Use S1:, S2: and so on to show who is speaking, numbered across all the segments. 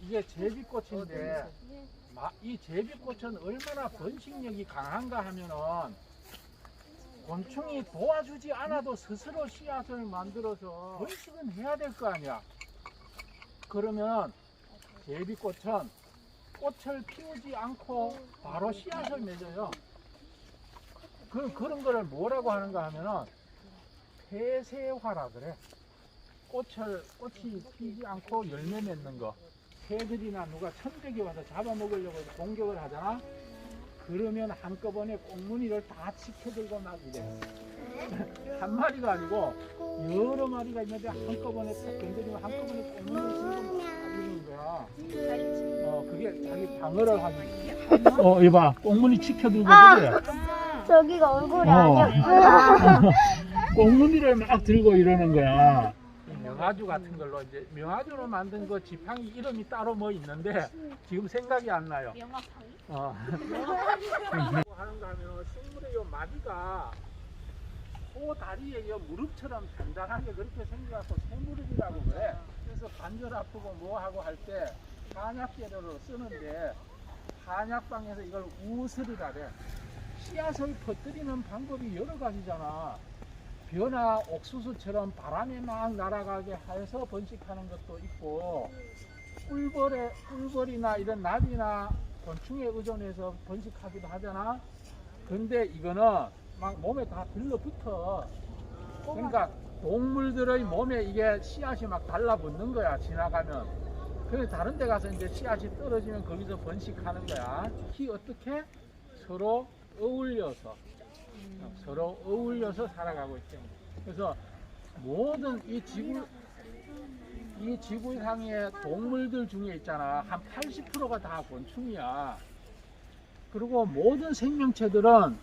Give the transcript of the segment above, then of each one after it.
S1: 이게 제비꽃인데 마- 이 제비꽃은 얼마나 번식력이 강한가 하면은 곤충이 도와주지 않아도 스스로 씨앗을 만들어서 번식은 해야 될 거 아니야. 그러면 제비꽃은 꽃을 피우지 않고 바로 씨앗을 맺어요. 그, 그런 거를 뭐라고 하는가 하면은 폐쇄화라 그래. 꽃을, 꽃이 피지 않고 열매 맺는 거. 새들이나 누가 천적이 와서 잡아먹으려고 해서 공격을 하잖아. 그러면 한꺼번에 꽁무니를 다 치켜들고 막 이래. 한 마리가 아니고 여러 마리가 있는데 한꺼번에 딱 건드리면 한꺼번에 꽁무니를 치고 막 이러는 거야. 어, 그게 자기 방어를 하는 어, 이봐. 꽁무니 치켜들고 그래.
S2: 저기가 얼굴이
S1: 어.
S2: 아니야.
S1: 꽁무니를 막 들고 이러는 거야. 명아주 같은 걸로 이제 명아주로 만든 그 지팡이 이름이 따로 뭐 있는데 지금 생각이 안 나요. 어. 하는가 하면 식물의 요 마디가 소 다리에 요 무릎처럼 단단하게 그렇게 생겨서 새무릎이라고 그래. 그래서 관절 아프고 뭐 하고 할 때 한약 재료로 쓰는데 한약방에서 이걸 우슬이라 그래. 씨앗을 퍼뜨리는 방법이 여러 가지잖아. 벼나 옥수수처럼 바람에 막 날아가게 해서 번식하는 것도 있고 꿀벌에 꿀벌이나 이런 나비나 곤충에 의존해서 번식하기도 하잖아. 근데 이거는 막 몸에 다 들러붙어. 그러니까 동물들의 몸에 이게 씨앗이 막 달라붙는 거야 지나가면. 그래서 다른 데 가서 이제 씨앗이 떨어지면 거기서 번식하는 거야. 특히 어떻게 서로 어울려서 서로 어울려서 살아가고 때문에. 그래서 모든 이 지구 이 지구상의 동물들 중에 있잖아 한 80%가 다 곤충이야. 그리고 모든 생명체들은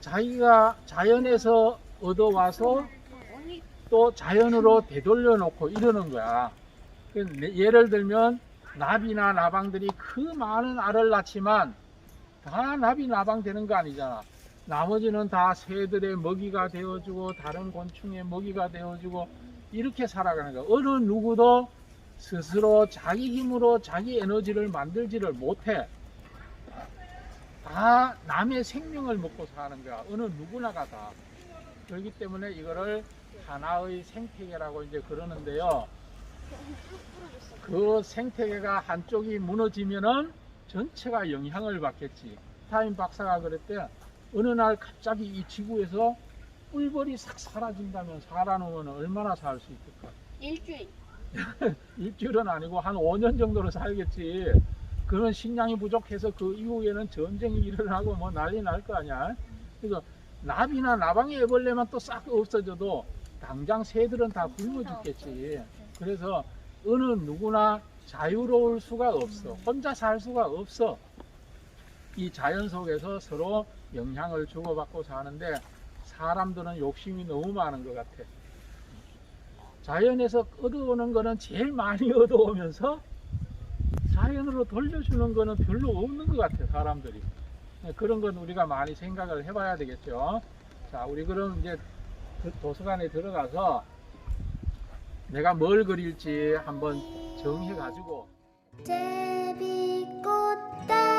S1: 자기가 자연에서 얻어와서 또 자연으로 되돌려 놓고 이러는 거야. 예를 들면 나비나 나방들이 그 많은 알을 낳지만 다 나비 나방 되는 거 아니잖아. 나머지는 다 새들의 먹이가 되어주고 다른 곤충의 먹이가 되어주고 이렇게 살아가는 거야. 어느 누구도 스스로 자기 힘으로 자기 에너지를 만들지를 못해. 다 남의 생명을 먹고 사는 거야. 어느 누구나가 다. 그렇기 때문에 이거를 하나의 생태계라고 이제 그러는데요. 그 생태계가 한쪽이 무너지면은 전체가 영향을 받겠지. 타임 박사가 그랬대. 어느 날 갑자기 이 지구에서 꿀벌이 싹 사라진다면 살아놓으면 얼마나 살 수 있을까?
S2: 일주일.
S1: 일주일은 아니고 한 5년 정도로 살겠지. 그런 식량이 부족해서 그 이후에는 전쟁이 일어나고 뭐 난리 날 거 아니야. 그래서 나비나 나방의 애벌레만 또 싹 없어져도 당장 새들은 다 굶어 죽겠지. 그래서 어느 누구나 자유로울 수가 없어. 혼자 살 수가 없어. 이 자연 속에서 서로 영향을 주고받고 사는데 사람들은 욕심이 너무 많은 것 같아. 자연에서 얻어오는 거는 제일 많이 얻어오면서 자연으로 돌려주는 거는 별로 없는 것 같아 사람들이 네, 그런 건 우리가 많이 생각을 해봐야 되겠죠 자 우리 그럼 이제 그 도서관에 들어가서 내가 뭘 그릴지 한번 정해가지고.
S2: 제비꽃 따